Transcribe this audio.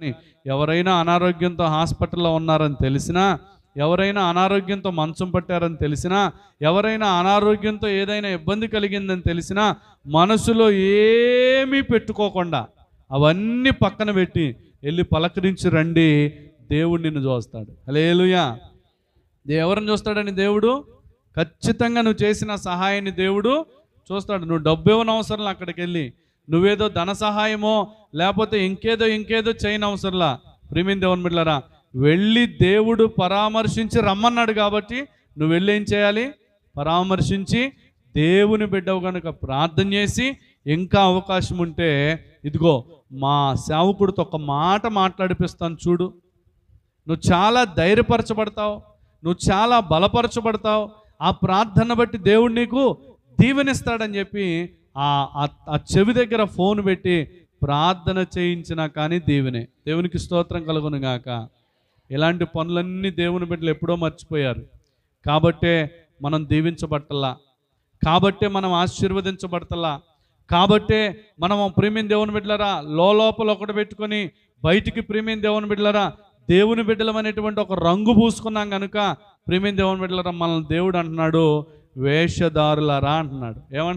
కానీ ఎవరైనా అనారోగ్యంతో హాస్పిటల్లో ఉన్నారని తెలిసినా ఎవరైనా అనారోగ్యంతో మంచం పట్టారని తెలిసినా ఎవరైనా అనారోగ్యంతో ఏదైనా ఇబ్బంది కలిగిందని తెలిసినా మనసులో ఏమీ పెట్టుకోకుండా అవన్నీ పక్కన పెట్టి వెళ్ళి పలకరించి రండి దేవుడు నిన్ను చూస్తాడు. హలేలుయా ఎవరిని చూస్తాడని దేవుడు? ఖచ్చితంగా నువ్వు చేసిన సహాయాన్ని దేవుడు చూస్తాడు. నువ్వు డబ్బు ఇవ్వనవసరం అక్కడికి వెళ్ళి. నువ్వేదో ధన సహాయమో లేకపోతే ఇంకేదో ఇంకేదో చేయని అవసరంలా ప్రేమిన్ దేవుని బిడ్లరా వెళ్ళి దేవుడు పరామర్శించి రమ్మన్నాడు కాబట్టి నువ్వు వెళ్ళి ఏం చేయాలి? పరామర్శించి దేవుని బిడ్డవు కనుక ప్రార్థన చేసి ఇంకా అవకాశం ఉంటే ఇదిగో మా సేవకుడితో ఒక మాట మాట్లాడిపిస్తాను చూడు. నువ్వు చాలా ధైర్యపరచబడతావు నువ్వు చాలా బలపరచబడతావు. ఆ ప్రార్థన బట్టి దేవుడు నీకు దీవెనిస్తాడని చెప్పి ఆ ఆ- చెవి దగ్గర ఫోన్ పెట్టి ప్రార్థన చేయించినా కానీ దేవునే. దేవునికి స్తోత్రం కలుగును గాక. ఇలాంటి పనులన్నీ దేవుని బిడ్డలు ఎప్పుడో మర్చిపోయారు. కాబట్టే మనం దీవించబట్టలా. కాబట్టే మనం ఆశీర్వదించబడతలా కాబట్టే మనం ప్రేమిని దేవుని బిడ్డలరా లోపల ఒకటి పెట్టుకొని బయటికి ప్రేమిని దేవుని బిడ్డలరా దేవుని బిడ్డలం అనేటువంటి ఒక రంగు పూసుకున్నాం కనుక ప్రేమిని దేవుని బిడ్డలరా మనల్ని దేవుడు అంటున్నాడు వేషధారులరా అంటున్నాడు. ఏమంటున్నాడు?